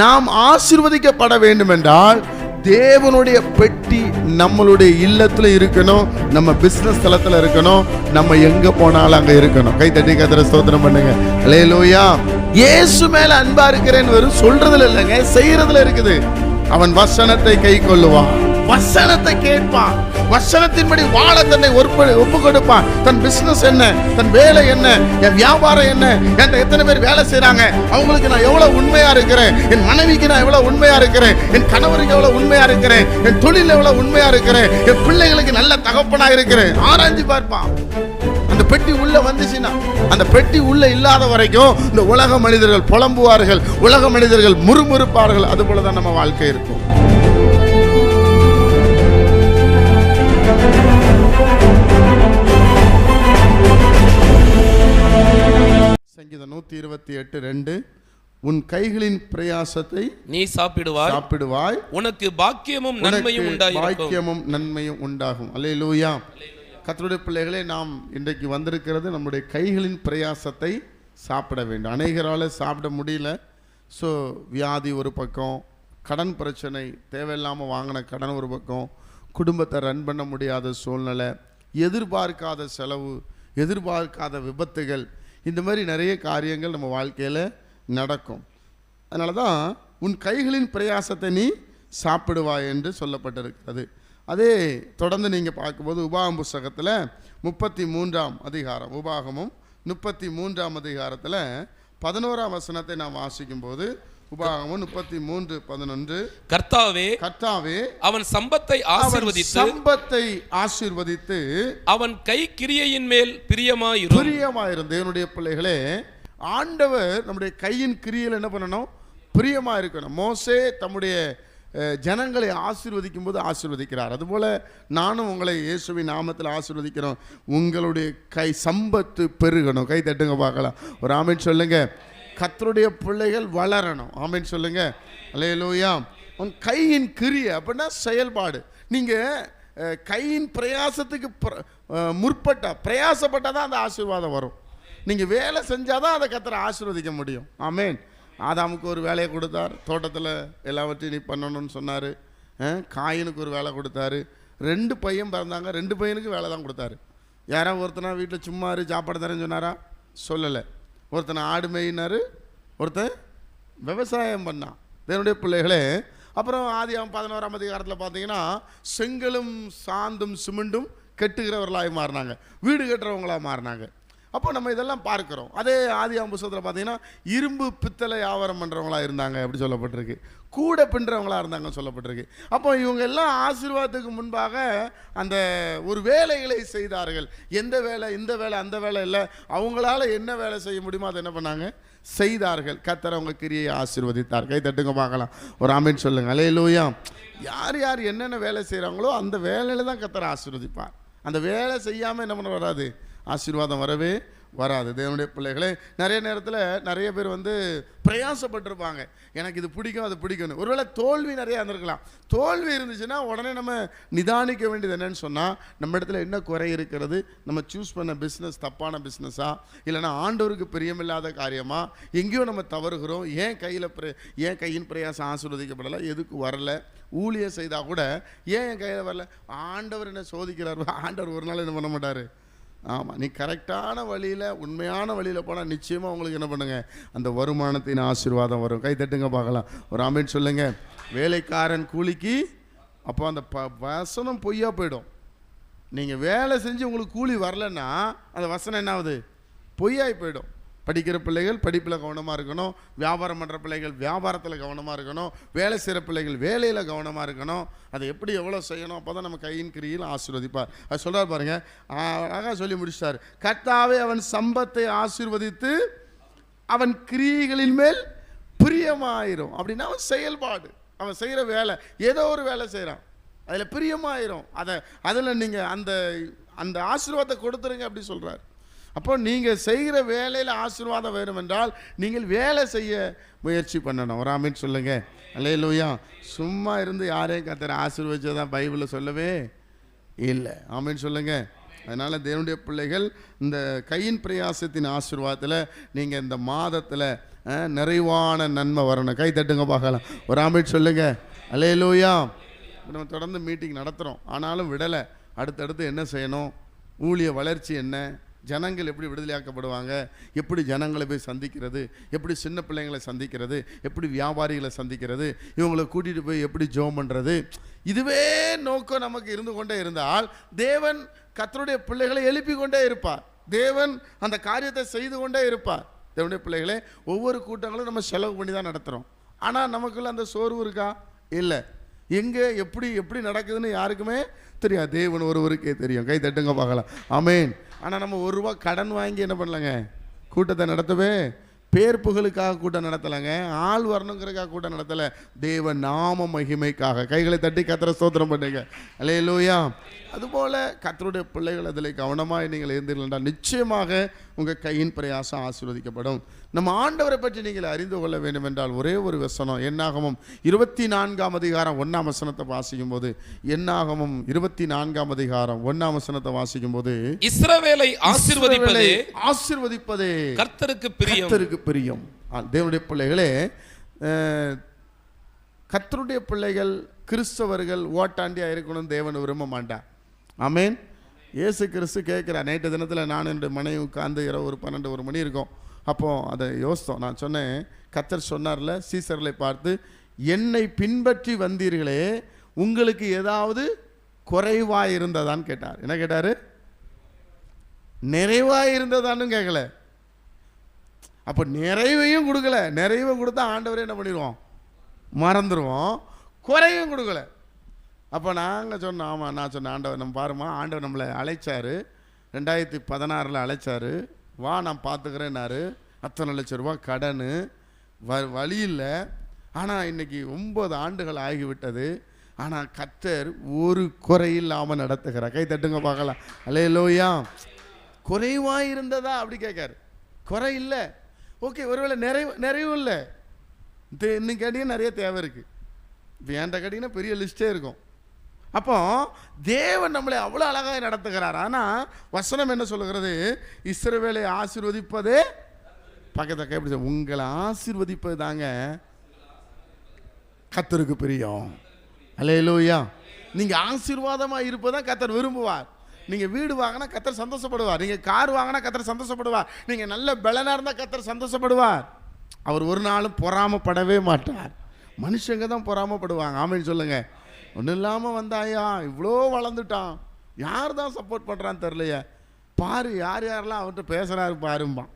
நாம் ஆசிர்வதிக்கப்பட வேண்டும் என்றால் தேவனுடைய பெட்டி நம்மளுடைய இல்லத்தில் இருக்கணும் நம்ம பிஸ்னஸ் தளத்தில் இருக்கணும் நம்ம எங்க போனாலும் அங்க இருக்கணும். கை தட்டி கத்திர ஸ்தோத்திரம் பண்ணுங்க. அல்லேலூயா இயேசு மேல அன்பா இருக்கிறேன்னு வெறும் சொல்றதுல இல்லைங்க செய்யறதுல இருக்குது. அவன் வசனத்தை கை கொள்ளுவான். வசனத்தை கேட்பான். வசனத்தின்படி வாழ தன்னை ஒப்பு ஒப்பு கொடுப்பான் தன் பிசினஸ் என்ன? தன் வேலை என்ன? என் வியாபாரம் என்ன? என் எத்தனை பேர் வேலை செய்கிறாங்க அவங்களுக்கு நான் எவ்வளோ உண்மையாக இருக்கிறேன்? என் மனைவிக்கு நான் எவ்வளோ உண்மையாக இருக்கிறேன்? என் கணவருக்கு எவ்வளோ உண்மையாக இருக்கிறேன்? என் தொழில் எவ்வளோ உண்மையாக இருக்கிறேன்? என் பிள்ளைகளுக்கு நல்ல தகப்பனாக இருக்கிறேன். ஆராய்ஞ்சு பார்ப்பான். அந்த பெட்டி உள்ள வந்துச்சுன்னா அந்த பெட்டி உள்ள இல்லாத வரைக்கும் இந்த உலக மனிதர்கள் புலம்புவார்கள். உலக மனிதர்கள் முறுமுறுப்பார்கள். அது போல தான் நம்ம வாழ்க்கை இருக்கும். சங்கீதம் நூத்தி இருபத்தி எட்டு ரெண்டு உன் கைகளின் பிரயாசத்தை நீ சாப்பிடுவாய். சாப்பிடுவாய். உனக்கு பாக்கியமும் நன்மையும் பாக்கியமும் நன்மையும் உண்டாகும். அல்லேலூயா. கர்த்தருடைய பிள்ளைகளே நாம் இன்றைக்கு வந்திருக்கிறது நம்முடைய கைகளின் பிரயாசத்தை சாப்பிட வேண்டும். அநேகரால் சாப்பிட முடியல. ஸோ வியாதி ஒரு பக்கம் கடன் பிரச்சனை தேவையில்லாமல் வாங்கின கடன் ஒரு பக்கம் குடும்பத்தை ரன் பண்ண முடியாத சூழ்நிலை எதிர்பார்க்காத செலவு எதிர்பார்க்காத விபத்துகள் இந்த மாதிரி நிறைய காரியங்கள் நம்ம வாழ்க்கையில் நடக்கும். அதனால தான் உன் கைகளின் பிரயாசத்தை நீ சாப்பிடுவாய் என்று சொல்லப்பட்டிருக்கிறது. அதே தொடர்ந்து நீங்கள் பார்க்கும்போது உபாகம் புஸ்தகத்தில் முப்பத்தி மூன்றாம் அதிகாரம் உபாகமும் முப்பத்தி மூன்றாம் அதிகாரத்தில் பதினோராம் வசனத்தை நாம் வாசிக்கும்போது உபாகமும் முப்பத்தி மூன்று பதினொன்று. கர்த்தாவே கர்த்தாவே அவன் சம்பத்தை ஆசீர்வதித்து சம்பத்தை ஆசீர்வதித்து அவன் கை கிரியையின் மேல் பிரியமாயிரும். பிரியமாயிரும். தேவனுடைய பிள்ளைகளே ஆண்டவர் நம்முடைய கையின் கிரியில் என்ன பண்ணணும்? பிரியமா இருக்கணும் மோசே தம்முடைய ஜனங்களை ஆசீர்வதிக்கும் போது ஆசீர்வதிக்கிறார். அதுபோல நானும் உங்களை இயேசுவின் நாமத்தில் ஆசீர்வதிக்கிறோம். உங்களுடைய கை சம்பத்து பெருகணும். கை தட்டுங்க பார்க்கலாம். ஒரு ஆமீன் சொல்லுங்க. கத்தருடைய பிள்ளைகள் வளரணும். ஆமீன் சொல்லுங்க. அலையலோயா உன் கையின் கிரிய அப்படின்னா செயல்பாடு. நீங்கள் கையின் பிரயாசத்துக்கு பிர- பிரயாசப்பட்டால் தான் அந்த ஆசீர்வாதம் வரும். நீங்கள் வேலை செஞ்சால் தான் அதை கத்தரை ஆசீர்வதிக்க முடியும். ஆமேன். ஆதாமுக்கு ஒரு வேலையை கொடுத்தார். தோட்டத்தில் எல்லாவற்றையும் நீ பண்ணணும்னு சொன்னார். காயினுக்கு ஒரு வேலை கொடுத்தாரு. ரெண்டு பையன் பிறந்தாங்க. ரெண்டு பையனுக்கு வேலை தான் கொடுத்தாரு. யாரோ ஒருத்தனா வீட்டில் சும்மா சாப்பாடு தரேன்னு சொன்னாரா? சொல்லலை. ஒருத்தனை ஆடு மேயினார் ஒருத்தன் விவசாயம் பண்ணான். தேவனுடைய பிள்ளைகளே அப்புறம் ஆதியாகம் பதினோராம் அதிகாரத்தில் பார்த்தீங்கன்னா செங்கலும் சாந்தும் சிமெண்டும் கெட்டுகிறவர்களாக மாறினாங்க. வீடு கட்டுறவங்களாக மாறினாங்க. அப்போ நம்ம இதெல்லாம் பார்க்குறோம். அதே ஆதி புஸ்தகத்தில் பார்த்தீங்கன்னா இரும்பு பித்தளை வியாபாரம் பண்ணுறவங்களா இருந்தாங்க அப்படி சொல்லப்பட்டிருக்கு. கூட பின்னுறவங்களா இருந்தாங்கன்னு சொல்லப்பட்டிருக்கு. அப்போ இவங்க எல்லாம் ஆசீர்வாதத்துக்கு முன்பாக அந்த ஒரு வேலைகளை செய்தார்கள். எந்த வேலை இந்த வேலை அந்த வேலை இல்லை. அவங்களால என்ன வேலை செய்ய முடியுமோ அதை என்ன பண்ணாங்க? செய்தார்கள். கத்தர் அவங்க கிரியை ஆசீர்வதித்தார். கை தட்டுங்க பார்க்கலாம். ஒரு ஆமீன் சொல்லுங்கள் அலே லூயா யார் யார் என்னென்ன வேலை செய்கிறாங்களோ அந்த வேலையில் தான் கத்தரை ஆசீர்வதிப்பார். அந்த வேலை செய்யாமல் என்ன பண்ண வராது? ஆசீர்வாதம் வரவே வராது. தேவனுடைய பிள்ளைகளே நிறைய நேரத்தில் நிறைய பேர் வந்து பிரயாசப்பட்டிருப்பாங்க. எனக்கு இது பிடிக்கும் அது பிடிக்கும்னு. ஒருவேளை தோல்வி நிறையா இருந்திருக்கலாம். தோல்வி இருந்துச்சுன்னா உடனே நம்ம நிதானிக்க வேண்டியது என்னன்னு சொன்னால் நம்ம இடத்துல என்ன குறை இருக்கிறது நம்ம சூஸ் பண்ண பிஸ்னஸ் தப்பான பிஸ்னஸா இல்லைன்னா ஆண்டவருக்கு பிரியமில்லாத காரியமா எங்கேயோ நம்ம தவறுகிறோம் ஏன் கையில் பிர ஏன் கையின் பிரயாசம் ஆசீர்வதிக்கப்படலை எதுக்கு வரல ஊழியம் செய்தால் கூட ஏன் என் கையில் வரல? ஆண்டவர் என்ன சோதிக்கிறார்? ஆண்டவர் ஒரு நாள் என்ன பண்ண மாட்டார்? ஆமாம் நீ கரெக்டான வழியில் உண்மையான வழியில் போனால் நிச்சயமாக உங்களுக்கு என்ன பண்ணுங்க? அந்த வருமானத்தின் ஆசீர்வாதம் வரும். கை தட்டுங்க பார்க்கலாம். ஒரு ஆமீன் சொல்லுங்க. வேலைக்காரன் கூலிக்கு அப்போ அந்த ப வசனம் பொய்யா போயிடும். நீங்கள் வேலை செஞ்சு உங்களுக்கு கூலி வரலன்னா அந்த வசனம் என்ன ஆகுது? பொய்யாகி போயிடும். படிக்கிற பிள்ளைகள் படிப்பில் கவனமாக இருக்கணும். வியாபாரம் பண்ணுற பிள்ளைகள் வியாபாரத்தில் கவனமாக இருக்கணும். வேலை செய்கிற பிள்ளைகள் வேலையில் கவனமாக இருக்கணும். அதை எப்படி எவ்வளோ செய்யணும்? அப்போ தான் நம்ம கையின் கிரியில் ஆசீர்வதிப்பார். அது சொல்கிறார் பாருங்கள் அழகாக சொல்லி முடிச்சிட்டார். கர்த்தாவே அவன் சம்பத்தை ஆசீர்வதித்து அவன் கிரியைகளின் மேல் பிரியமாயிரும். அப்படின்னா அவன் செயல்பாடு. அவன் செய்கிற வேலை ஏதோ ஒரு வேலை செய்கிறான் அதில் பிரியமாயிரும். அதை அதில் நீங்கள் அந்த அந்த ஆசீர்வாதத்தை கொடுத்துருங்க அப்படி சொல்கிறார் அப்போ நீங்கள் செய்கிற வேலையில் ஆசீர்வாதம் வேணும் என்றால் நீங்கள் வேலை செய்ய முயற்சி பண்ணணும். ஒரு ஆமீன் சொல்லுங்க. அல்லையிலூயா சும்மா இருந்து யாரையும் கத்தரை ஆசீர்வதிச்சதான் பைபிளில் சொல்லவே இல்லை. அமைன்னு சொல்லுங்கள் அதனால் தேவனுடைய பிள்ளைகள் இந்த கையின் பிரயாசத்தின் ஆசீர்வாதத்தில் நீங்கள் இந்த மாதத்தில் நிறைவான நன்மை வரணும். கை தட்டுங்க பார்க்கலாம். ஒரு ஆமிட் சொல்லுங்க. அலையலூயா நம்ம தொடர்ந்து மீட்டிங் நடத்துகிறோம் ஆனாலும் விடலை. அடுத்தடுத்து என்ன செய்யணும்? ஊழிய வளர்ச்சி என்ன? ஜனங்கள் எப்படி விடுதலையாக்கப்படுவாங்க? எப்படி ஜனங்களை போய் சந்திக்கிறது? எப்படி சின்ன பிள்ளைங்களை சந்திக்கிறது? எப்படி வியாபாரிகளை சந்திக்கிறது? இவங்களை கூட்டிகிட்டு போய் எப்படி ஜோம் பண்ணுறது இதுவே நோக்கம் நமக்கு இருந்து கொண்டே இருந்தால் தேவன் கத்தருடைய பிள்ளைகளை எழுப்பி கொண்டே இருப்பார். தேவன் அந்த காரியத்தை செய்து கொண்டே இருப்பார். தேவனுடைய பிள்ளைகளே ஒவ்வொரு கூட்டங்களும் நம்ம செலவு பண்ணி தான் நடத்துகிறோம் ஆனால் நமக்குள்ள அந்த சோர்வு இருக்கா? இல்லை. எங்கே எப்படி எப்படி நடக்குதுன்னு யாருக்குமே தெரியாது. தேவன் ஒருவருக்கே தெரியும். கை தட்டுங்க பார்க்கலாம். அமேன் ஆனால் நம்ம ஒரு ரூபா கடன் வாங்கி என்ன பண்ணலங்க? கூட்டத்தை நடத்தவே பேர் புகழுக்காக கூட்டம் நடத்தலைங்க. ஆள் வரணுங்கிறதுக்காக கூட்டம் நடத்தலை. தேவ நாம மகிமைக்காக. கைகளை தட்டி கத்திர ஸ்தோத்திரம் பண்ணுங்க. அலே அதுபோல் கத்தருடைய பிள்ளைகள் அதில் கவனமாக நீங்கள் இருந்தீர்கள் நிச்சயமாக உங்கள் கையின் பிரயாசம் ஆசீர்வதிக்கப்படும். நம்ம ஆண்டவரை பற்றி நீங்கள் அறிந்து கொள்ள வேண்டும் என்றால் ஒரே ஒரு வசனம் என்னாகமும் இருபத்தி நான்காம் அதிகாரம் ஒன்றாம் வசனத்தை வாசிக்கும் போது என்னாகமும் இருபத்தி நான்காம் அதிகாரம் ஒன்றாம் வசனத்தை வாசிக்கும் போது இஸ்ரவேலை ஆசீர்வதிப்பதே ஆசீர்வதிப்பதே கர்த்தருக்கு பிரியம். கர்த்தருக்கு பிரியம். தேவனுடைய பிள்ளைகளே அஹ், கர்த்தருடைய பிள்ளைகள் கிறிஸ்தவர்கள் ஓட்டாண்டியாக இருக்கணும்னு தேவன் விரும்ப மாட்டான் ஆமேன். இயேசு கிறிஸ்து கேட்குறேன் நேற்று தினத்தில் நான் என்னுடைய மனைவி உட்கார்ந்து இரவு ஒரு பன்னெண்டு ஒரு மணி இருக்கும். அப்போது அதை யோசித்தோம். நான் சொன்னேன் கத்தர் சொன்னார்ல சீசர்களை பார்த்து என்னை பின்பற்றி வந்தீர்களே உங்களுக்கு ஏதாவது குறைவாக இருந்ததான்னு கேட்டார். என்ன கேட்டார்? நிறைவாக இருந்ததான்னு கேட்கல. அப்போ நிறைவையும் கொடுக்கல. நிறைவை கொடுத்தா ஆண்டவரே என்ன பண்ணிடுவோம் மறந்துடுவோம் குறையும் கொடுக்கல. அப்போ நாங்கள் சொன்னோம் ஆமாம் நான் சொன்னேன் ஆண்டவர் நம்ம பாருமா ஆண்டவர் நம்மளை அழைச்சாரு. ரெண்டாயிரத்தி பதினாறில் அழைச்சாரு. வா நான் பார்த்துக்கிறேன்னாரு. அத்தனை லட்ச ரூபா கடன். வ வழி இல்லை. ஆனால் இன்னைக்கு ஒம்பது ஆண்டுகள் ஆகிவிட்டது. ஆனால் கத்தர் ஒரு குறை இல்லாமல் நடத்துகிறார். கை தட்டுங்க பார்க்கலாம். அலே லோயா குறைவாக இருந்ததா? அப்படி கேட்காரு. குறை இல்லை. ஓகே ஒருவேளை நிறைவு நிறைவும் இல்லை. இது இன்னும் கேட்டீங்கன்னா நிறைய தேவை இருக்குது இப்போ என்கிட்ட கேட்டிங்கன்னா பெரிய லிஸ்ட்டே இருக்கும். அப்போ தேவன் நம்மளை அவ்வளோ அழகாக நடத்துகிறார். ஆனால் வசனம் என்ன சொல்லுகிறது? இஸ்ரவேலை ஆசிர்வதிப்பது பக்கத்தக்க எப்படி உங்களை ஆசீர்வதிப்பது தாங்க கத்தருக்கு பிரியம். அலையலூயா நீங்கள் ஆசீர்வாதமாக இருப்பதான் கத்தர் விரும்புவார். நீங்கள் வீடு வாங்கினா கத்தர் சந்தோஷப்படுவார். நீங்கள் கார் வாங்கினா கத்தர் சந்தோஷப்படுவார். நீங்கள் நல்ல பலனாக இருந்தால் கத்தர் சந்தோஷப்படுவார். அவர் ஒரு நாளும் பொறாமப்படவே மாட்டார். மனுஷங்க தான் பொறாமப்படுவாங்க. ஆமைன்னு சொல்லுங்கள் ஒன்றும் இல்லாமல் வந்தாயா? இவ்வளோ வளர்ந்துட்டான். யார் தான் சப்போர்ட் பண்ணுறான்னு தெரிலையே பாரு யார் யாரெல்லாம் அவர்கிட்ட பேசுகிறாரு பாரும்பான்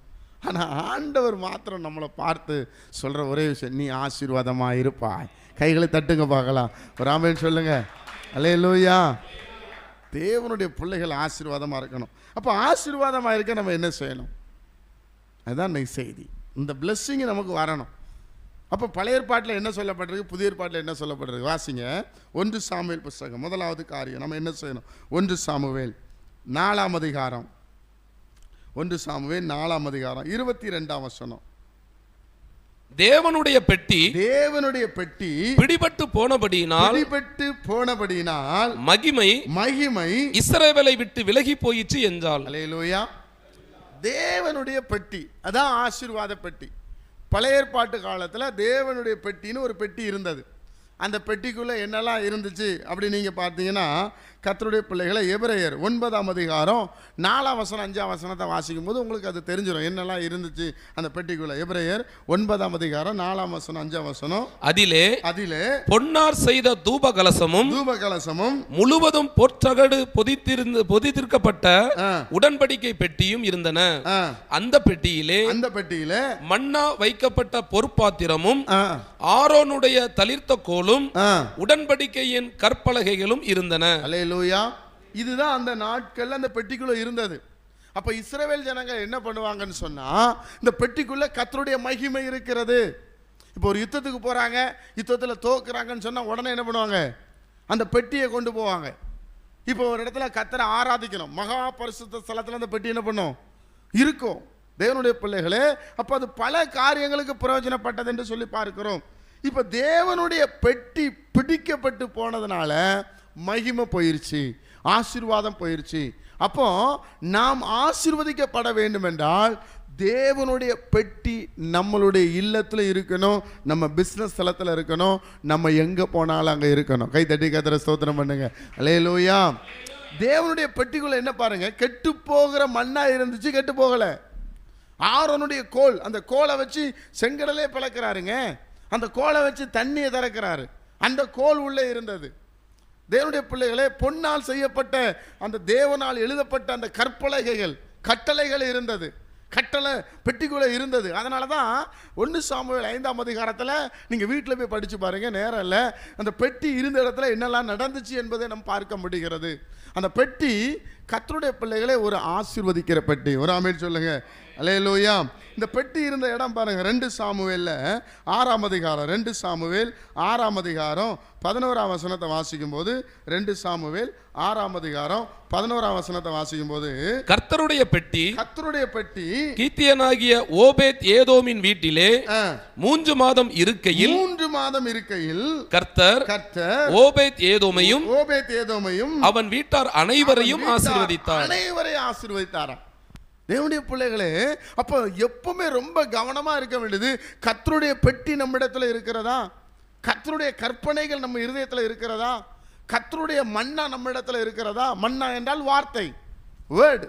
ஆனால் ஆண்டவர் மாத்திரம் நம்மளை பார்த்து சொல்கிற ஒரே விஷயம் நீ ஆசீர்வாதமாக இருப்பாய். கைகளை தட்டுங்க பார்க்கலாம். ராமன் சொல்லுங்கள் சொல்லுங்க. அலே லூயா தேவனுடைய பிள்ளைகள் ஆசீர்வாதமாக இருக்கணும். அப்போ ஆசீர்வாதமாக இருக்க நம்ம என்ன செய்யணும்? அதுதான் இன்னைக்கு செய்தி. இந்த பிளெஸ்ஸிங்கு நமக்கு வரணும். அப்போ பழைய ஏற்பாட்டில் என்ன சொல்லப்பட்டிருக்கு புதிய ஏற்பாட்டில் என்ன சொல்லப்பட்டிருக்கு வாசிங்க. ஒன்று சாமுவேல் புஸ்தகம். முதலாவது காரியம். நம்ம என்ன செய்யணும்? ஒன்று சாமுவேல். நாலாம் அதிகாரம். ஒன்று சாமுவேல் நாலாம் அதிகாரம். இருபத்தி ரெண்டாம் வசனம். தேவனுடைய பெட்டி தேவனுடைய பெட்டி பிடிபட்டு போனபடியினால் பிடிபட்டு போனபடியினால் மகிமை மகிமை இஸ்ரவேலை விட்டு விலகி போயிற்று என்றால். அலையலூயா தேவனுடைய பெட்டி. அதான் ஆசீர்வாத பெட்டி. பழைய ஏற்பாட்டு காலத்தில் தேவனுடைய பெட்டின்னு ஒரு பெட்டி இருந்தது. அந்த பெட்டிக்குள்ளே என்னெல்லாம் இருந்துச்சு அப்படி நீங்கள் பார்த்தீங்கன்னா கர்த்தருடைய பிள்ளைகளை எபிரேயர் ஒன்பதாம் அதிகாரம் நாலாம் வசனம் அஞ்சாம் வசனத்தை வாசிக்கும் போது உங்களுக்கு அது தெரிஞ்சிடும் என்னெல்லாம் இருந்துச்சு அந்த பெட்டிக்குள்ளே? எபிரேயர் ஒன்பதாம் அதிகாரம் நாலாம் வசனம் அஞ்சாம் வசனம். அதிலே அதிலே பொன்னார் செய்த தூப கலசமும் தூப கலசமும் முழுவதும் பொற்தகடு பொதித்திருந்த பொதித்திருக்கப்பட்ட உடன்படிக்கை பெட்டியும் இருந்தன. அந்த பெட்டியிலே அந்த பெட்டியில மன்னா வைக்கப்பட்ட பொற்பாத்திரமும் ஆரோனுடைய தளிர்த்த கோலும் உடன்படிக்கையின் கற்பலகைகளும் இருந்தன. லூயா இதுதான் அந்த நாட்களில் அந்த பெட்டிக்குள்ளே இருந்தது. அப்போ இஸ்ரவேல் ஜனங்கள் என்ன பண்ணுவாங்கன்னு சொன்னால் இந்த பெட்டிக்குள்ளே கத்தருடைய மகிமை இருக்கிறது. இப்போ ஒரு யுத்தத்துக்கு போகிறாங்க யுத்தத்தில் தோக்குறாங்கன்னு சொன்னால் உடனே என்ன பண்ணுவாங்க? அந்த பெட்டியை கொண்டு போவாங்க. இப்போ ஒரு இடத்துல கத்தரை ஆராதிக்கணும். மகா பரிசுத்த ஸ்தலத்தில் அந்த பெட்டி என்ன பண்ணும்? இருக்கும். தேவனுடைய பிள்ளைகளே அப்போ அது பல காரியங்களுக்கு பிரயோஜனப்பட்டது என்று சொல்லி பார்க்கிறோம். இப்போ தேவனுடைய பெட்டி பிடிக்கப்பட்டு போனதுனால மகிமை போயிருச்சு ஆசீர்வாதம் போயிருச்சு. அப்போ நாம் ஆசீர்வதிக்கப்பட வேண்டும் என்றால் தேவனுடைய பெட்டி நம்மளுடைய இல்லத்தில் இருக்கணும் நம்ம பிஸ்னஸ் ஸ்தலத்தில் இருக்கணும் நம்ம எங்கே போனாலும் அங்கே இருக்கணும். கை தட்டி கத்திர ஸ்தோத்திரம் பண்ணுங்க. அலையலூயா தேவனுடைய பெட்டிக்குள்ள என்ன பாருங்க கெட்டு போகிற மண்ணா இருந்துச்சு கெட்டு போகல. ஆரோனுடைய கோல் அந்த கோலை வச்சு செங்கடலே பிளக்கிறாருங்க. அந்த கோலை வச்சு தண்ணியை திறக்கிறாரு. அந்த கோல் உள்ளே இருந்தது. தேவனுடைய பிள்ளைகளே பொன்னால் செய்யப்பட்ட அந்த தேவனால் எழுதப்பட்ட அந்த கற்பலகைகள் கட்டளைகள் இருந்தது. கட்டளை பெட்டிக்குள்ளே இருந்தது. அதனால தான் ஒன்று சாமுவேல் ஐந்தாம் அதிகாரத்தில் நீங்கள் வீட்டில் போய் படித்து பாருங்கள் நேரம் இல்லை. அந்த பெட்டி இருந்த இடத்துல என்னெல்லாம் நடந்துச்சு என்பதை நம்ம பார்க்க முடிகிறது. அந்த பெட்டி கத்தருடைய பிள்ளைகளை ஒரு ஆசிர்வதிக்கிற பெட்டி. ஒரு சொல்லுங்கள் சொல்லுங்க. அலையலூயா இந்த பெட்டி இருந்த இடம் பாருங்க ரெண்டு சாமுவேல்ல ஆறாம் அதிகாரம் ரெண்டு சாமுவேல் ஆறாம் அதிகாரம் பதினோராம் வசனத்தை வாசிக்கும் போது ரெண்டு சாமுவேல் ஆறாம் அதிகாரம் பதினோராம் வசனத்தை வாசிக்கும் போது கர்த்தருடைய பெட்டி கத்தருடைய பெட்டி கீத்தியனாகிய ஓபேத் ஏதோமின் வீட்டிலே மூன்று மாதம் இருக்கையில் மூன்று மாதம் இருக்கையில் கர்த்தர் கர்த்தர் ஓபேத் ஏதோமையும் ஓபேத் ஏதோமையும் அவன் வீட்டார் அனைவரையும் ஆசீர்வதித்தார். அனைவரையும் ஆசீர்வதித்தாராம். தேவனுடைய பிள்ளைகளே அப்போ எப்பவுமே ரொம்ப கவனமாக இருக்க வேண்டியது கத்தருடைய பெட்டி நம்மிடத்தில் இருக்கிறதா? கத்தருடைய கற்பனைகள் நம்ம இருதயத்தில் இருக்கிறதா? கத்தருடைய மண்ணா நம்ம இடத்துல இருக்கிறதா? மன்னா என்றால் வார்த்தை. வேர்டு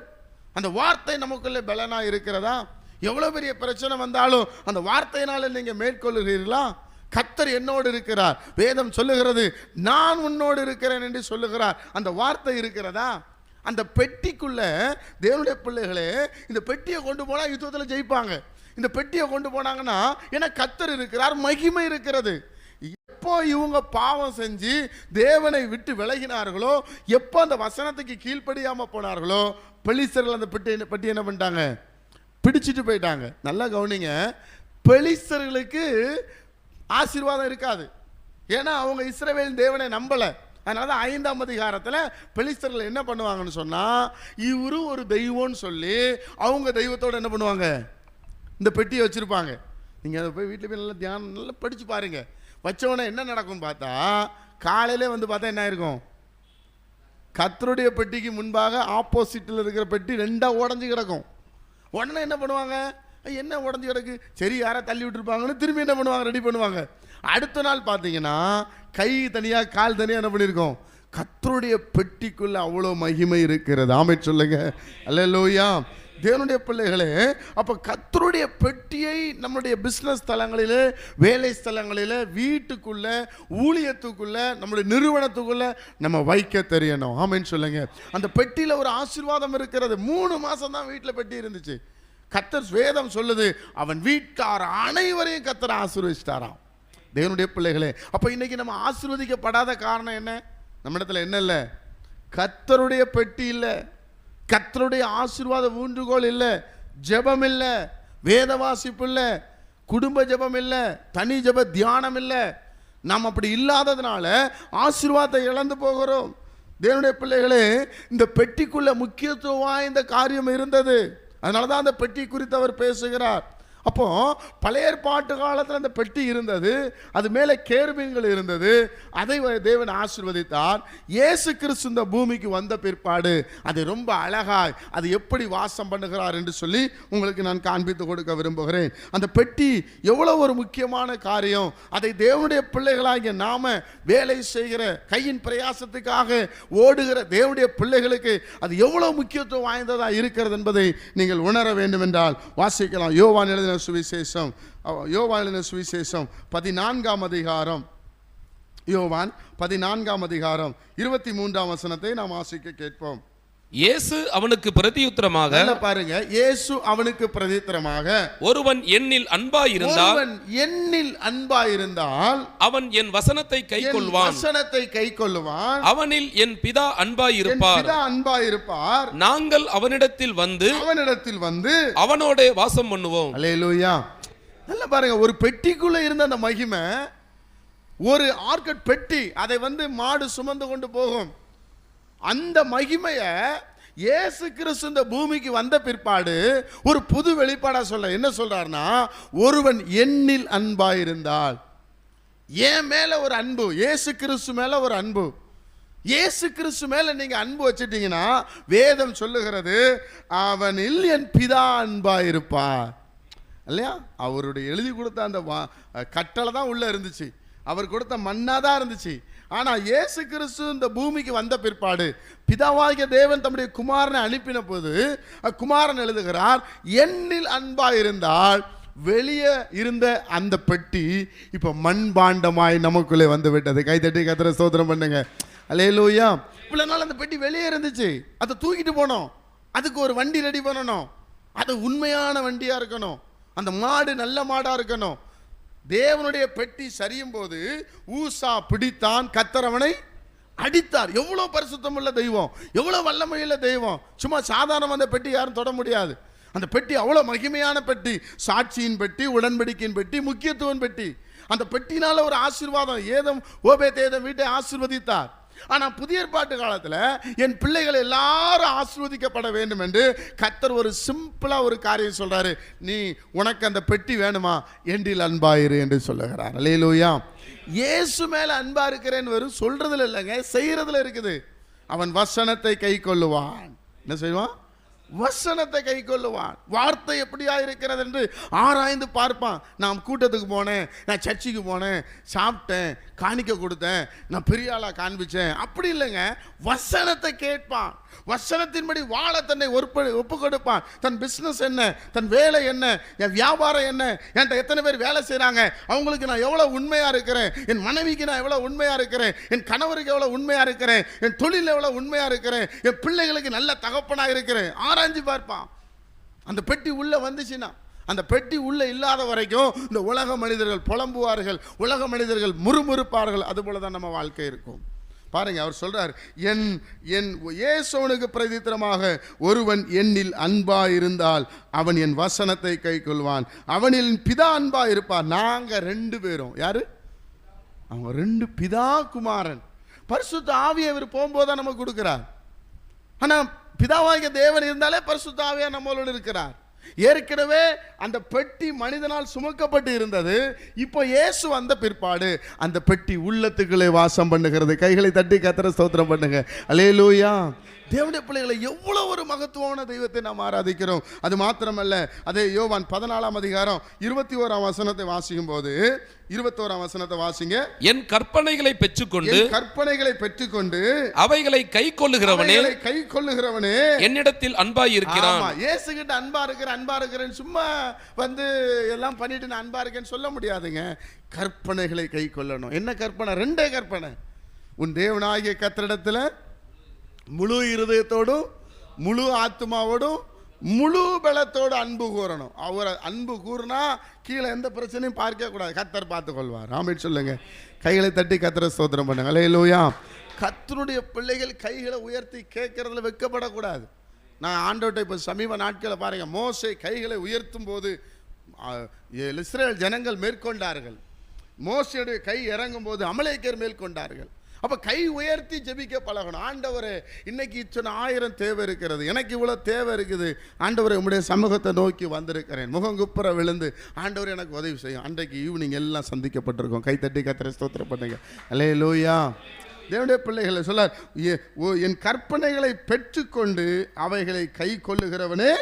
அந்த வார்த்தை நமக்குள்ளே பலனாக இருக்கிறதா? எவ்வளோ பெரிய பிரச்சனை வந்தாலும் அந்த வார்த்தையினால நீங்கள் மேற்கொள்ளுகிறீர்களா கத்தர் என்னோடு இருக்கிறார். வேதம் சொல்லுகிறது நான் உன்னோடு இருக்கிறேன் என்று சொல்லுகிறார். அந்த வார்த்தை இருக்கிறதா? அந்த பெட்டிக்குள்ளே தேவனுடைய பிள்ளைகளே இந்த பெட்டியை கொண்டு போனால் யுத்தத்தில் ஜெயிப்பாங்க. இந்த பெட்டியை கொண்டு போனாங்கன்னா ஏன்னா கத்தர் இருக்கிறார் மகிமை இருக்கிறது. எப்போ இவங்க பாவம் செஞ்சு தேவனை விட்டு விலகினார்களோ எப்போ அந்த வசனத்துக்கு கீழ்ப்படியாமல் போனார்களோ பெலிசர்கள் அந்த பெட்டி பெட்டி என்ன பண்ணிட்டாங்க? பிடிச்சிட்டு போயிட்டாங்க. நல்லா கவனிங்க. பெலிசர்களுக்கு ஆசீர்வாதம் இருக்காது. ஏன்னா அவங்க இஸ்ரவேல் தேவனை நம்பலை. அதனால தான் ஐந்தாம் அதிகாரத்தில் பெலிஸ்தர்கள் என்ன பண்ணுவாங்கன்னு சொன்னால் இவரும் ஒரு தெய்வம்னு சொல்லி அவங்க தெய்வத்தோடு என்ன பண்ணுவாங்க? இந்த பெட்டியை வச்சுருப்பாங்க. நீங்கள் அதை போய் வீட்டில் போய் நல்லா தியானம் நல்லா படித்து பாருங்க. வச்சவொடனே என்ன நடக்கும் பார்த்தா காலையிலே வந்து பார்த்தா என்ன இருக்கும் கத்தருடைய பெட்டிக்கு முன்பாக ஆப்போசிட்டில் இருக்கிற பெட்டி ரெண்டாக உடஞ்சி கிடக்கும். உடனே என்ன பண்ணுவாங்க? என்ன உடஞ்சி கிடக்கு? சரி யாரா தள்ளி விட்டுருப்பாங்கன்னு திரும்பி என்ன பண்ணுவாங்க? ரெடி பண்ணுவாங்க. அடுத்த நாள் பார்த்தீங்கன்னா கை தனியாக கால் தனியாக என்ன பண்ணியிருக்கோம்? கத்தருடைய பெட்டிக்குள்ளே அவ்வளோ மகிமை இருக்கிறது. ஆமை சொல்லுங்க. அல்ல தேவனுடைய பிள்ளைகளே அப்போ கத்தருடைய பெட்டியை நம்மளுடைய பிஸ்னஸ் ஸ்தலங்களிலே வேலை ஸ்தலங்களில் வீட்டுக்குள்ளே ஊழியத்துக்குள்ளே நம்மளுடைய நிறுவனத்துக்குள்ளே நம்ம வைக்க தெரியணும். ஆமைன்னு சொல்லுங்க. அந்த பெட்டியில் ஒரு ஆசீர்வாதம் இருக்கிறது. மூணு மாதம் தான் வீட்டில் பெட்டி இருந்துச்சு. கத்தர் வேதம் சொல்லுது. அவன் வீட்டார் அனைவரையும் கத்தர் ஆசீர்வதிச்சிட்டாராம். தேவனுடைய பிள்ளைகளே. அப்போ இன்றைக்கி நம்ம ஆசீர்வதிக்கப்படாத காரணம் என்ன? நம்ம இடத்துல என்ன இல்லை? கத்தருடைய பெட்டி இல்லை. கத்தருடைய ஆசீர்வாத ஊன்றுகோல் இல்லை. ஜெபம் இல்லை. வேத வாசிப்பு இல்லை. குடும்ப ஜெபம் இல்லை. தனி ஜெப தியானம் இல்லை. நாம் அப்படி இல்லாததுனால ஆசீர்வாதத்தை இழந்து போகிறோம். தேவனுடைய பிள்ளைகளே இந்த பெட்டிக்குள்ள முக்கியத்துவம் வாய்ந்த காரியம் இருந்தது. அதனால தான் அந்த பெட்டி குறித்து அவர் பேசுகிறார். அப்போ பழைய ஏற்பாட்டு காலத்தில் அந்த பெட்டி இருந்தது அது மேலே கேருபீன்கள் இருந்தது. அதை தேவன் ஆசிர்வதித்தார். இயேசு கிறிஸ்து இந்த பூமிக்கு வந்த பிற்பாடு அது ரொம்ப அழகாய் அது எப்படி வாசம் பண்ணுகிறார் என்று சொல்லி உங்களுக்கு நான் காண்பித்து கொடுக்க விரும்புகிறேன். அந்த பெட்டி எவ்வளோ ஒரு முக்கியமான காரியம். அதை தேவனுடைய பிள்ளைகளாகிய நாம வேலை செய்கிற கையின் பிரயாசத்துக்காக ஓடுகிற தேவனுடைய பிள்ளைகளுக்கு அது எவ்வளோ முக்கியத்துவம் வாய்ந்ததாக இருக்கிறது என்பதை நீங்கள் உணர வேண்டும் என்றால் வாசிக்கலாம். யோவான் எழுதின சுவிசேஷம். அவ- யோவான் எழுதின சுவிசேஷம். பதினான்காம் அதிகாரம். யோவான் பதினான்காம் அதிகாரம். இருபத்தி மூன்றாம் வசனத்தை நாம் ஆசிக்க கேட்போம். இயேசு அவனுக்கு பிரதியுத்தரமாக பாருங்க. இயேசு அவனுக்கு பிரதித்திரமாக ஒருவன் என்னில் அன்பாயிருந்தால் ஒருவன் எண்ணில் அன்பாயிருந்தால் அவன் என் வசனத்தை கைக்கொள்வான். வசனத்தை கை கொள்ளுவான் அவனில் என் பிதா என் அன்பாயிருப்பார் பிதா அன்பாயிருப்பார். நாங்கள் அவனிடத்தில் வந்து அவனிடத்தில் வந்து அவனோடே வாசம் பண்ணுவோம். அலேலூயா நல்லா பாருங்க. ஒரு பெட்டிக்குள்ள இருந்த அந்த மகிமை ஒரு ஆர்கட் பெட்டி அதை வந்து மாடு சுமந்து கொண்டு போகும். அந்த மகிமையை இயேசு கிறிஸ்து இந்த பூமிக்கு வந்த பிற்பாடு ஒரு புது வெளிப்பாடாக சொல்ல என்ன சொல்றாருன்னா ஒருவன் எண்ணில் அன்பாயிருந்தால். என் மேலே ஒரு அன்பு இயேசு கிறிஸ்து மேலே ஒரு அன்பு. இயேசு கிறிஸ்து மேலே நீங்கள் அன்பு வச்சிட்டீங்கன்னா வேதம் சொல்லுகிறது அவனில் என் பிதா அன்பாக இருப்பார் இல்லையா? அவருடைய எழுதி கொடுத்த அந்த வா- கட்டளை தான் உள்ளே இருந்துச்சு. அவர் கொடுத்த மண்ணாக தான் இருந்துச்சு. ஆனா இயேசு கிறிஸ்து இந்த பூமிக்கு வந்த பிற்பாடு பிதாவாகிய தேவன் தம்முடைய குமாரனை அனுப்பின போது குமாரன் எழுதுகிறார் என்னில் அன்பா இருந்தால் வெளியே இருந்த அந்த பெட்டி இப்ப மண்பாண்டமாய் நமக்குள்ளே வந்து விட்டது கைதட்டி கத்திர சோதனம் பண்ணுங்க. அலையலூயா இவ்வளவு நாள் அந்த பெட்டி வெளியே இருந்துச்சு. அதை தூக்கிட்டு போனோம். அதுக்கு ஒரு வண்டி ரெடி பண்ணணும். அது உண்மையான வண்டியா இருக்கணும். அந்த மாடு நல்ல மாடா இருக்கணும். தேவனுடைய பெட்டி சரியும் போது ஊசா பிடித்தான் கத்தரவனை அடித்தார். எவ்வளோ பரிசுத்தம் உள்ள தெய்வம் எவ்வளோ வல்லமையுள்ள தெய்வம். சும்மா சாதாரணம் அந்த பெட்டி யாரும் தொட முடியாது. அந்த பெட்டி அவ்வளோ மகிமையான பெட்டி சாட்சியின் பெட்டி உடன்படிக்கையின் பெட்டி முக்கியத்துவம் பெட்டி. அந்த பெட்டினால ஒரு ஆசீர்வாதம். ஏதம் ஓபே தேதம் வீட்டை ஆசீர்வதித்தார். ஆனால் புதிய ஏற்பாட்டு காலத்தில் என் பிள்ளைகள் எல்லாரும் ஆஸ்வதிக்கப்பட வேண்டும் என்று கத்தர் ஒரு சிம்பிளாக ஒரு காரியம் சொல்கிறாரு நீ உனக்கு அந்த பெட்டி வேணுமா? என்றில் அன்பாயிரு என்று சொல்லுகிறார். அலையிலோயா இயேசு மேலே அன்பாக இருக்கிறேன்னு வெறும் சொல்கிறதுல இல்லைங்க செய்கிறதுல இருக்குது. அவன் வசனத்தை கை கொள்ளுவான். என்ன செய்வான்? வசனத்தை கை கொள்ளுவான். வார்த்தை எப்படியா இருக்கிறது என்று ஆராய்ந்து பார்ப்பான். நான் கூட்டத்துக்கு போனேன் நான் சர்ச்சுக்கு போனேன் சாப்பிட்டேன் காணிக்க கொடுத்தேன். நான் பெரிய ஆளாக காண்பிச்சேன். அப்படி இல்லைங்க. வசனத்தை கேட்பான். வசனத்தின்படி வாழ தன்னை ஒப்பு ஒப்பு கொடுப்பான் தன் பிஸ்னஸ் என்ன? தன் வேலை என்ன? என் வியாபாரம் என்ன? என்கிட்ட எத்தனை பேர் வேலை செய்கிறாங்க அவங்களுக்கு நான் எவ்வளோ உண்மையாக இருக்கிறேன்? என் மனைவிக்கு நான் எவ்வளோ உண்மையாக இருக்கிறேன்? என் கணவருக்கு எவ்வளோ உண்மையாக இருக்கிறேன்? என் தொழில் எவ்வளோ உண்மையாக இருக்கிறேன்? என் பிள்ளைகளுக்கு நல்ல தகப்பனாக இருக்கிறேன். ஆராய்ஞ்சு பார்ப்பான். அந்த பெட்டி உள்ளே வந்துச்சுன்னா அந்த பெட்டி உள்ளே இல்லாத வரைக்கும் இந்த உலக மனிதர்கள் புலம்புவார்கள் உலக மனிதர்கள் முறுமுறுப்பார்கள். அதுபோல தான் நம்ம வாழ்க்கை இருக்கும். பாருங்க அவர் சொல்றார் என் என் ஏசோனுக்கு பிரதித்திரமாக ஒருவன் என்னில் அன்பா இருந்தால் அவன் என் வசனத்தை கை கொள்வான் அவனில் பிதா அன்பா இருப்பார். நாங்க ரெண்டு பேரும். யாரு? அவங்க ரெண்டு பிதா குமாரன். பரிசுத்த ஆவியை இவர் போகும்போது தான் நம்ம கொடுக்குறார். ஆனால் பிதாவாகிய தேவன் இருந்தாலே பரிசுத்த ஆவியா நம்மளோடு இருக்கிறார். ஏற்கனவே அந்த பெட்டி மனிதனால் சுமக்கப்பட்டு இருந்தது. இப்போ இயேசு வந்த பிற்பாடு அந்த பெட்டி உள்ளத்துக்குள்ளே வாசம் பண்ணுகிறது. கைகளை தட்டி கத்திர ஸ்தோத்திரம் பண்ணுங்க. அலேலூயா தேவனுடைய பிள்ளைகளை எவ்வளவு ஒரு மகத்துவமான தெய்வத்தை நாம் ஆராதிக்கிறோம். அது மாத்திரமல்ல அதே யோவான் பதினாலாம் அதிகாரம் இருபத்தி ஓராம் வசனத்தை வாசிக்கும் போது இருபத்தோராம் வசனத்தை வாசிங்க. என் கற்பனைகளை பெற்றுக்கொண்டு கற்பனைகளை பெற்றுக்கொண்டு அவைகளை கை கொள்ளுகிறவனே கை கொள்ளுகிறவனே. என்னிடத்தில் அன்பாய் இருக்கிறான். ஆமா இயேசு கிட்ட அன்பா இருக்கிறேன் அன்பா இருக்கிறேன்னு சும்மா வந்து எல்லாம் பண்ணிட்டு நான் அன்பா இருக்கேன்னு சொல்ல முடியாதுங்க. கற்பனைகளை கை கொள்ளணும். என்ன கற்பனை? ரெண்டே கற்பனை. உன் தேவனாகிய கத்திரிடத்துல முழு இருதயத்தோடும் முழு ஆத்மாவோடும் முழு பலத்தோடு அன்பு கூறணும். அவர் அன்பு கூறினா கீழே எந்த பிரச்சனையும் பார்க்கக்கூடாது கத்தர் பார்த்துக்கொள்வார். ராமேட் சொல்லுங்க. கைகளை தட்டி கத்தரை ஸ்தோத்திரம் பண்ணுங்க. அலையலூயா கத்தருடைய பிள்ளைகள் கைகளை உயர்த்தி கேட்கறதுல வெட்கப்படக்கூடாது நான் ஆண்டோட்ட இப்போ சமீப நாட்களை பாருங்கள் மோசை கைகளை உயர்த்தும் போது இஸ்ரேல் ஜனங்கள் மேற்கொண்டார்கள். மோசையுடைய கை இறங்கும் போது அமலேக்கர் மேற்கொண்டார்கள். அப்ப கை உயர்த்தி ஜெபிக்க பழகணும். ஆண்டவரே இன்னைக்கு இத்தனை ஆயிரம் தேவை இருக்கிறது. எனக்கு இவ்வளவு தேவை இருக்குது. ஆண்டவரே உம்முடைய சமூகத்தை நோக்கி வந்திருக்கிறேன். முகங்குப்புற விழுந்து ஆண்டவர் எனக்கு உதவி செய்யும். அன்றைக்கு ஈவினிங் எல்லாம் சந்திக்கப்பட்டிருக்கோம். கை தட்டி கத்திர ஸ்தோத்திரம் பண்ணுங்க. அலே லூயா தேவனுடைய பிள்ளைகளை சொல்லார் "எ- ஓ, என் கற்பனைகளை பெற்றுக்கொண்டு அவைகளை கை கொள்ளுகிறவனே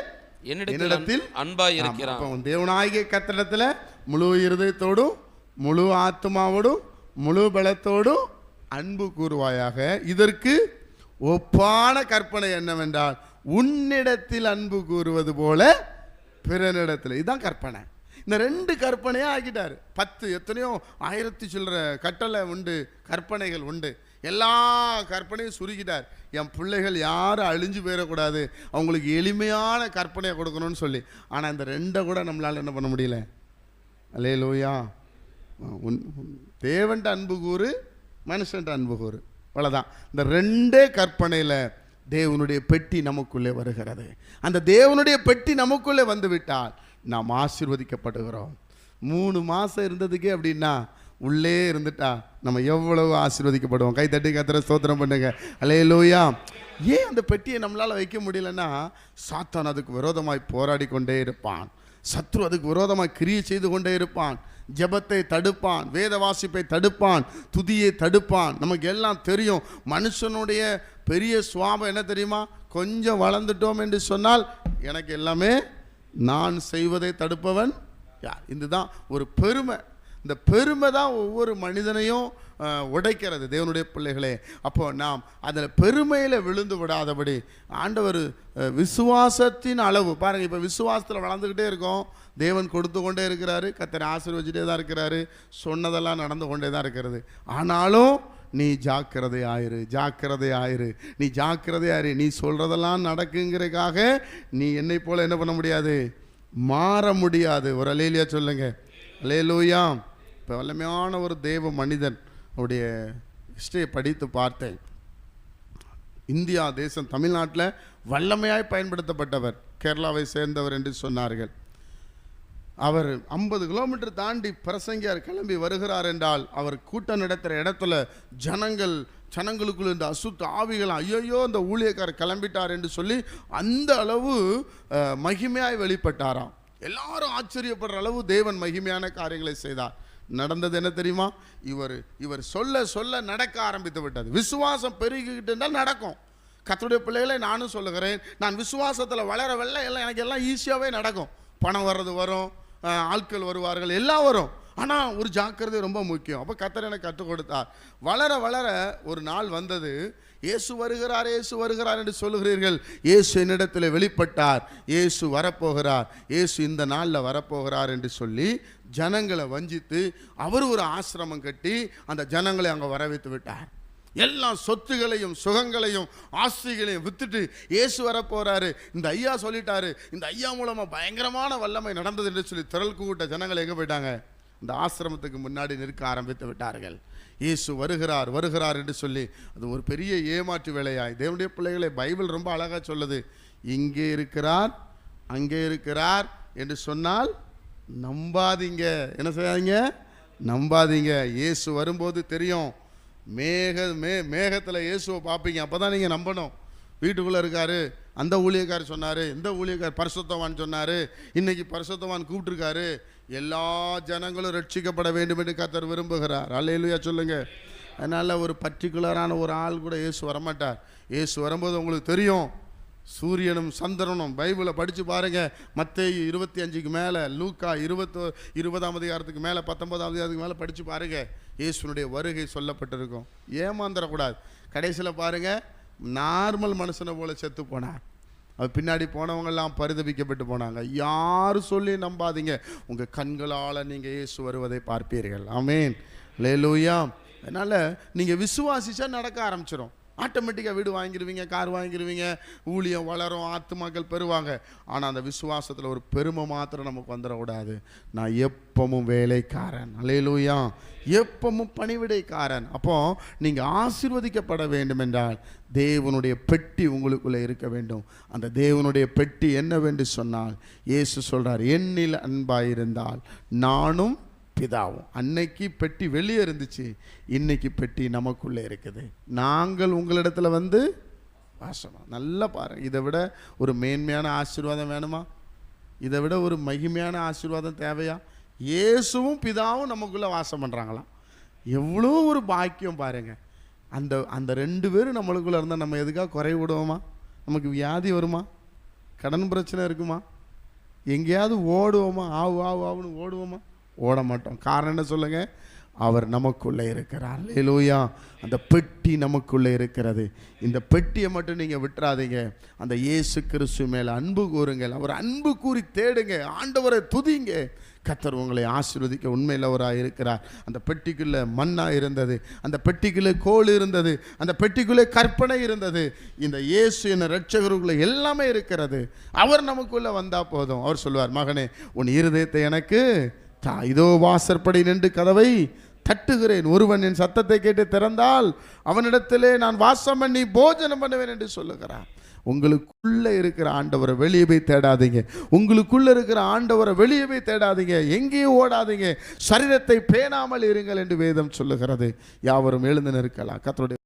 என்னிடத்தில் என்னிடத்தில் அன்- அன்பாய் இருக்கிறான். தேவனாகிய கத்திரத்தில் முழு இருதயத்தோடும் முழு ஆத்மாவோடும் முழு பலத்தோடும் அன்பு கூறுவாயாக. இதற்கு ஒப்பான கற்பனை என்னவென்றால் உன்னிடத்தில் அன்பு கூறுவது போல பிறனிடத்தில். இதுதான் கற்பனை. இந்த ரெண்டு கற்பனையாக ஆகிட்டார். பத்து எத்தனையோ ஆயிரத்தி சில்லற கட்டளை உண்டு கற்பனைகள் உண்டு. எல்லா கற்பனையும் சுருக்கிட்டார். என் பிள்ளைகள் யாரும் அழிஞ்சு போயிடக்கூடாது. அவங்களுக்கு எளிமையான கற்பனையை கொடுக்கணும்னு சொல்லி. ஆனால் இந்த ரெண்டை கூட நம்மளால் என்ன பண்ண முடியல? அலே லோயா உன் உன் தேவன்ட்ட அன்பு கூறு மனுஷன்ற அன்பு அவ்வளோதான் இந்த ரெண்டே கற்பனையில் தேவனுடைய பெட்டி நமக்குள்ளே வருகிறது. அந்த தேவனுடைய பெட்டி நமக்குள்ளே வந்துவிட்டால் நாம் ஆசீர்வதிக்கப்படுகிறோம். மூணு மாதம் இருந்ததுக்கே அப்படின்னா உள்ளே இருந்துட்டா நம்ம எவ்வளவு ஆசீர்வதிக்கப்படுவோம். கை தட்டி கத்திர சோதனம் பண்ணுங்க. அலே லோயா ஏன் அந்த பெட்டியை நம்மளால் வைக்க முடியலன்னா சாத்தான் அதுக்கு விரோதமாய் போராடி கொண்டே இருப்பான். சத்ரு அதுக்கு விரோதமாக கிரியை செய்து கொண்டே இருப்பான். ஜெபத்தை தடுப்பான் வேத வாசிப்பை தடுப்பான் துதியை தடுப்பான். நமக்கு எல்லாம் தெரியும். மனுஷனுடைய பெரிய சுவாபம் என்ன தெரியுமா? கொஞ்சம் வளர்ந்துட்டோம் என்று சொன்னால் எனக்கு எல்லாமே நான் செய்வதை தடுப்பவன் யார்? இதுதான் ஒரு பெருமை. இந்த பெருமை தான் ஒவ்வொரு மனிதனையும் உடைக்கிறது தேவனுடைய பிள்ளைகளே. அப்போ நாம் அதில் பெருமையில் விழுந்து விடாதபடி ஆண்டவர் விசுவாசத்தின் அளவு பாருங்கள் இப்போ விசுவாசத்தில் வளர்ந்துக்கிட்டே இருக்கோம். தேவன் கொடுத்து கொண்டே இருக்கிறாரு கத்தனை ஆசீர்வச்சிட்டே தான் இருக்கிறாரு சொன்னதெல்லாம் நடந்து கொண்டே தான் இருக்கிறது. ஆனாலும் நீ ஜாக்கிரதை ஆயிரு ஜாக்கிரதை ஆயிரு நீ ஜாக்கிரதை ஆயிரு நீ சொல்கிறதெல்லாம் நடக்குங்கிறதுக்காக நீ என்னை போல் என்ன பண்ண முடியாது? மாற முடியாது. ஒரு அலையிலையா சொல்லுங்க. அலேலூயா இப்போ வல்லமையான ஒரு தெய்வ மனிதன். உடைய ஹிஸ்டரியை படித்து பார்த்தேன். இந்தியா தேசம் தமிழ்நாட்டில் வல்லமையாய் பயன்படுத்தப்பட்டவர் கேரளாவை சேர்ந்தவர் என்று சொன்னார்கள். அவர் ஐம்பது கிலோமீட்டர் தாண்டி பிரசங்கியார் கிளம்பி வருகிறார் என்றால் அவர் கூட்டம் நடத்துகிற இடத்துல ஜனங்கள் ஜனங்களுக்குள்ள இந்த அசுத்த ஆவிகள் ஐயோ இந்த ஊழியக்காரர் கிளம்பிட்டார் என்று சொல்லி அந்த அளவு மகிமையாய் வெளிப்பட்டாராம். எல்லாரும் ஆச்சரியப்படுற அளவு தேவன் மகிமையான காரியங்களை செய்தார். நடந்தது என்ன தெரியுமா? இவர் இவர் சொல்ல சொல்ல நடக்க ஆரம்பித்து விட்டது. விசுவாசம் பெருகிக்கிட்டு இருந்தால் நடக்கும். கர்த்தருடைய பிள்ளைகளை நானும் சொல்லுகிறேன் நான் விசுவாசத்தில் வளர வெள்ள எல்லாம் எனக்கு எல்லாம் ஈஸியாகவே நடக்கும். பணம் வர்றது வரும் ஆட்கள் வருவார்கள் எல்லாம் வரும். ஆனால் ஒரு ஜாக்கிரதை ரொம்ப முக்கியம். அப்போ கத்தர் எனக்கு கற்றுக் கொடுத்தார். வளர வளர ஒரு நாள் வந்தது. இயேசு வருகிறார் இயேசு வருகிறார் என்று சொல்லுகிறீர்கள். இயேசு என்னிடத்தில் வெளிப்பட்டார். இயேசு வரப்போகிறார். இயேசு இந்த நாளில் வரப்போகிறார் என்று சொல்லி ஜனங்களை வஞ்சித்து அவர் ஒரு ஆசிரமம் கட்டி அந்த ஜனங்களை அங்கே வர விட்டார். எல்லா சொத்துகளையும் சுகங்களையும் ஆஸ்திகளையும் வித்துட்டு இயேசு வரப்போகிறாரு இந்த ஐயா சொல்லிட்டாரு இந்த ஐயா மூலமாக பயங்கரமான வல்லமை நடந்தது என்று சொல்லி திரள் கூட்ட ஜனங்கள் எங்கே போயிட்டாங்க? இந்த ஆசிரமத்துக்கு முன்னாடி நிற்க ஆரம்பித்து விட்டார்கள். இயேசு வருகிறார் வருகிறார் என்று சொல்லி அது ஒரு பெரிய ஏமாற்று வேலையாய். தேவனுடைய பிள்ளைகளை பைபிள் ரொம்ப அழகாக சொல்லுது. இங்கே இருக்கிறார் அங்கே இருக்கிறார் என்று சொன்னால் நம்பாதீங்க. என்ன செய்யாதீங்க நம்பாதீங்க. இயேசு வரும்போது தெரியும். மேக மே மேகத்தில் இயேசுவை பார்ப்பீங்க. அப்போ தான் நீங்கள் நம்பணும். வீட்டுக்குள்ளே இருக்காரு. அந்த ஊழியக்காரர் சொன்னார். இந்த ஊழியக்கார் பரிசுத்தவான் சொன்னார். இன்னைக்கு பரிசுத்தவான் கூப்பிட்டுருக்காரு. எல்லா ஜனங்களும் ரட்சிக்கப்பட வேண்டும் என்று கத்தர் விரும்புகிறார். அல்லையிலுயா சொல்லுங்க. அதனால் ஒரு பர்டிகுலரான ஒரு ஆள் கூட இயேசு வரமாட்டார். இயேசு வரும்போது உங்களுக்கு தெரியும். சூரியனும் சந்திரனும் பைபிளை படித்து பாருங்கள் மத்தேயு இருபத்தி அஞ்சுக்கு மேலே லூக்கா இருபத்தோ இருபதாம் அதிகாரத்துக்கு மேலே பத்தொன்பதாம் அதிகாரத்துக்கு மேலே படித்து பாருங்கள் இயேசுனுடைய வருகை சொல்லப்பட்டிருக்கும். ஏமாந்துடக்கூடாது கடைசியில் பாருங்க நார்மல் மனுஷனை போல் செத்து போனார். அது பின்னாடி போனவங்கெல்லாம் பரிதபிக்கப்பட்டு போனாங்க. யாரும் சொல்லி நம்பாதீங்க. உங்கள் கண்களால் நீங்கள் இயேசு வருவதை பார்ப்பீர்கள். ஆமேன். லேலூயா அதனால் நீங்கள் விசுவாசிச்சா நடக்க ஆரம்பிச்சிடும் ஆட்டோமேட்டிக்காக வீடு வாங்கிடுவீங்க கார் வாங்கிடுவீங்க ஊழியம் வளரும் ஆத்துமாக்கள் பெறுவாங்க. ஆனால் அந்த விசுவாசத்தில் ஒரு பெருமை மாத்திரம் நமக்கு வந்துடக்கூடாது. நான் எப்பவும் வேலைக்காரன். அலையிலூயா எப்பவும் பணிவிடைக்காரன். அப்போ நீங்கள் ஆசீர்வதிக்கப்பட வேண்டும் என்றால் தேவனுடைய பெட்டி உங்களுக்குள்ளே இருக்க வேண்டும். அந்த தேவனுடைய பெட்டி என்னவென்று சொன்னால் இயேசு சொல்கிறார் என்னில் அன்பாயிருந்தால் நானும் பிதாவும். அன்னைக்கு பெட்டி வெளியே இருந்துச்சு. இன்னைக்கு பெட்டி நமக்குள்ளே இருக்குது. நாங்கள் உங்களிடத்துல வந்து வாசனம் நல்லா பாருங்கள் இதை விட ஒரு மேன்மையான ஆசீர்வாதம் வேணுமா? இதை விட ஒரு மகிமையான ஆசீர்வாதம் தேவையா? இயேசுவும் பிதாவும் நமக்குள்ளே வாசம் பண்ணுறாங்களாம் எவ்வளோ ஒரு பாக்கியம் பாருங்க. அந்த அந்த ரெண்டு பேரும் நம்மளுக்குள்ளே இருந்தால் நம்ம எதுக்காக குறை விடுவோமா? நமக்கு வியாதி வருமா? கடன் பிரச்சனை இருக்குமா? எங்கேயாவது ஓடுவோமா? ஆவு ஆவு ஆவுன்னு ஓடுவோமா? ஓட மாட்டோம் காரணம் என்ன சொல்லுங்கள் அவர் நமக்குள்ளே இருக்கிறார். லேலூயா அந்த பெட்டி நமக்குள்ளே இருக்கிறது. இந்த பெட்டியை மட்டும் நீங்கள் விட்டுறாதீங்க. அந்த இயேசு கிறிஸ்து மேலே அன்பு கூறுங்கள். அவர் அன்பு கூறி தேடுங்க. ஆண்டவரை துதிங்க. கத்தர் உங்களை உண்மையில் உண்மையிலவராக இருக்கிறார். அந்த பெட்டிக்குள்ளே மண்ணாக இருந்தது. அந்த பெட்டிக்குள்ளே கோல் இருந்தது. அந்த பெட்டிக்குள்ளே கற்பனை இருந்தது. இந்த இயேசு என்ன ரட்சகருக்குள்ளே எல்லாமே இருக்கிறது. அவர் நமக்குள்ளே வந்தால் போதும். அவர் சொல்லுவார் மகனே உன் இருதயத்தை எனக்கு தா இதோ வாசற்படி நின்று கதவை தட்டுகிறேன். ஒருவன் என் சத்தத்தை கேட்டு திறந்தால் அவனிடத்திலே நான் வாசம் பண்ணி போஜனம் பண்ணுவேன் என்று சொல்லுகிறான் உங்களுக்குள்ளே இருக்கிற ஆண்டவரை வெளியே போய் தேடாதீங்க. உங்களுக்குள்ளே இருக்கிற ஆண்டவரை வெளியே போய் தேடாதீங்க. எங்கேயும் ஓடாதீங்க. சரீரத்தை பேணாமல் இருங்கள் என்று வேதம் சொல்லுகிறது. யாவரும் எழுந்து நிற்கலாம். கத்தருடைய